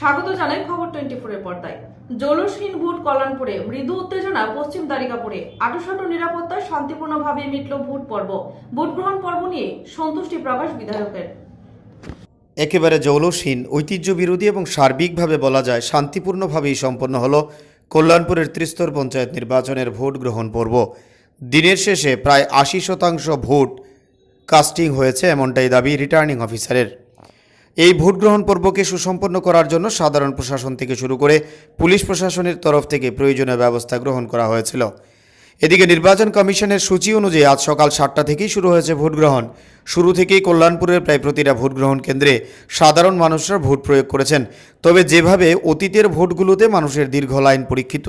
স্বাগত জানাই খবর টোয়েন্টি ফোরের পর্দায়। জলসহীন ভোট কল্যাণপুরে মৃদু উত্তেজনা পশ্চিম দারিকাপুরে আটোসাটো নিরাপত্তায় শান্তিপূর্ণভাবে মিটল ভোট পর্ব। ভোট গ্রহণ পর্ব নিয়ে সন্তুষ্টি প্রকাশ বিধায়কের। একেবারে জৌলসহীন ঐতিহ্য বিরোধী এবং সার্বিকভাবে বলা যায় শান্তিপূর্ণভাবেই সম্পন্ন হল কল্যাণপুরের ত্রিস্তর পঞ্চায়েত নির্বাচনের ভোট গ্রহণ পর্ব। দিনের শেষে প্রায় আশি শতাংশ ভোট কাস্টিং হয়েছে, এমনটাই দাবি রিটার্নিং অফিসারের। এই ভোট গ্রহণ পর্বকে সুসম্পন্ন করার জন্য সাধারণ প্রশাসন থেকে শুরু করে পুলিশ প্রশাসনের তরফ থেকে প্রয়োজনীয় ব্যবস্থা গ্রহণ করা হয়েছিল। এদিকে নির্বাচন কমিশনের সূচি অনুযায়ী আজ সকাল সাতটা থেকেই শুরু হয়েছে ভোট গ্রহণ শুরু থেকেই কল্যাণপুরের প্রায় প্রতিটা ভোট গ্রহণ কেন্দ্রে সাধারণ মানুষরা ভোট প্রয়োগ করেছেন। তবে যেভাবে অতীতের ভোটগুলোতে মানুষের দীর্ঘ লাইন পরীক্ষিত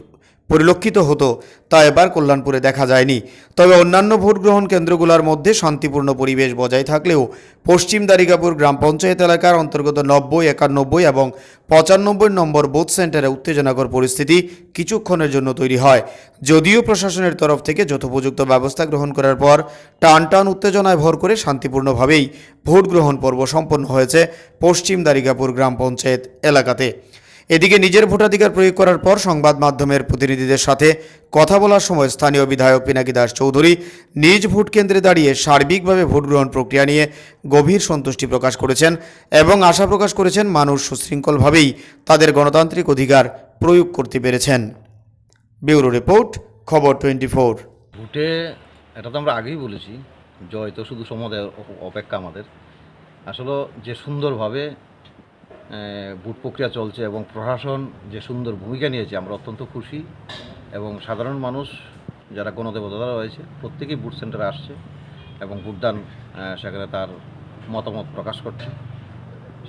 পরিলক্ষিত হতো, তা এবার কল্যাণপুরে দেখা যায়নি। তবে অন্যান্য ভোট গ্রহণ কেন্দ্রগুলোর মধ্যে শান্তিপূর্ণ পরিবেশ বজায় থাকলেও পশ্চিম দারিকাপুর গ্রাম পঞ্চায়েত এলাকার অন্তর্গত নব্বই, একানব্বই এবং পঁচানব্বই নম্বর বুথ সেন্টারে উত্তেজনাকর পরিস্থিতি কিছুক্ষণের জন্য তৈরি হয়। যদিও প্রশাসনের তরফ থেকে যথোপযুক্ত ব্যবস্থা গ্রহণ করার পর টান টান উত্তেজনায় ভর করে শান্তিপূর্ণভাবেই ভোট গ্রহণ পর্ব সম্পন্ন হয়েছে পশ্চিম দারিকাপুর গ্রাম পঞ্চায়েত এলাকাতে। এদিকে নিজের ভোটাধিকার প্রয়োগ করার পর সংবাদ মাধ্যমের প্রতিনিধিদের সাথে কথা বলার সময় স্থানীয় বিধায়ক পিনাকি দাস চৌধুরী নিজ ভোট কেন্দ্রে দাঁড়িয়ে সার্বিকভাবে ভোট গ্রহণ প্রক্রিয়া নিয়ে গভীর সন্তুষ্টি প্রকাশ করেছেন এবং আশা প্রকাশ করেছেন মানুষ সুশৃঙ্খলভাবেই তাদের গণতান্ত্রিক অধিকার প্রয়োগ করতে পেরেছেন। ব্যুরো রিপোর্ট, খবর টোয়েন্টি ফোর ভোটে, এটা তো আমরা আগেই বলেছি, জয় তো শুধু সময় অপেক্ষা আমাদের। আসলে যে সুন্দরভাবে ভোট প্রক্রিয়া চলছে এবং প্রশাসন যে সুন্দর ভূমিকা নিয়েছে, আমরা অত্যন্ত খুশি। এবং সাধারণ মানুষ, যারা গণদেবতা রয়েছে, প্রত্যেকেই ভোট সেন্টারে আসছে এবং ভোটদান সেখানে তার মতামত প্রকাশ করছে।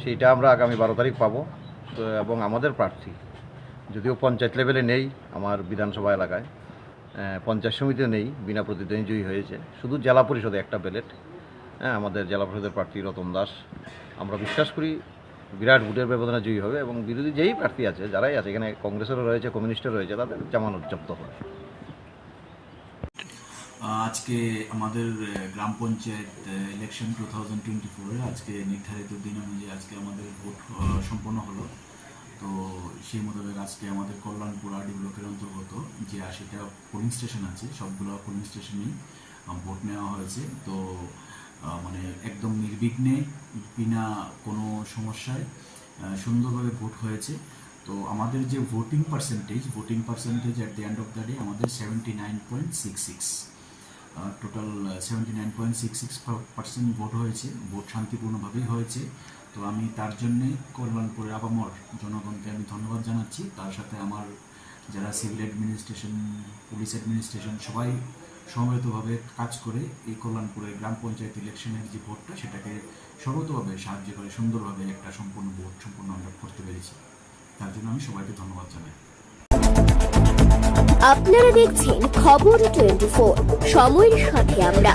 সেইটা আমরা আগামী বারো তারিখ পাবো। এবং আমাদের প্রার্থী, যদিও পঞ্চায়েত লেভেলে নেই আমার বিধানসভা এলাকায় পঞ্চায়েত সমিতিও নেই, বিনা প্রতিদ্বন্দ্বী হয়েছে। শুধু জেলা পরিষদে একটা ব্যালেট হ্যাঁ আমাদের জেলা পরিষদের প্রার্থী রতন দাস। আমরা বিশ্বাস করি বিরাট ভোটের ব্যবধানে জয়ী হবে এবং বিরোধী যেই প্রার্থী আছে, যারাই আছে, এখানে কংগ্রেসেরও রয়েছে কমিউনিস্টের রয়েছে, তাদের জামানত জব্দ হবে আজকে আমাদের গ্রাম panchayat election two thousand twenty ফোরে আজকে নির্ধারিত দিন অনুযায়ী আজকে আমাদের ভোট সম্পন্ন হলো। তো সেই মোতাবেক আজকে আমাদের কল্যাণপুর ব্লকের অন্তর্গত যে আশিটা পোলিং স্টেশন আছে, সবগুলো পোলিং স্টেশনেই ভোট নেওয়া হয়েছে। তো মানে নির্বিঘ্নে বিনা কোনো সমস্যায় সুন্দরভাবে ভোট হয়েছে। তো আমাদের যে voting percentage voting percentage at the end of the day আমাদের seventy nine point six six total seventy nine point six six percent vote হয়েছে, ভোট শান্তিপূর্ণভাবেই হয়েছে। তো আমি তার জন্যে কল্যাণপুরের আবামর জনগণকে আমি ধন্যবাদ জানাচ্ছি। তার সাথে আমার যারা সিভিল অ্যাডমিনিস্ট্রেশন পুলিশ অ্যাডমিনিস্ট্রেশন সবাই সমবেতভাবে কাজ করে এই কল্যাণপুরের গ্রাম পঞ্চায়েত ইলেকশনের যে ভোটটা, সেটাকে সর্বতভাবে সাহায্য করে, সুন্দরভাবে একটা সম্পূর্ণ ভোট সম্পূর্ণ আমরা করতে পেরেছি। তার জন্য আমি সবাইকে ধন্যবাদ জানাই। আপনারা দেখছেন খবর টোয়েন্টি সময়ের সাথে আমরা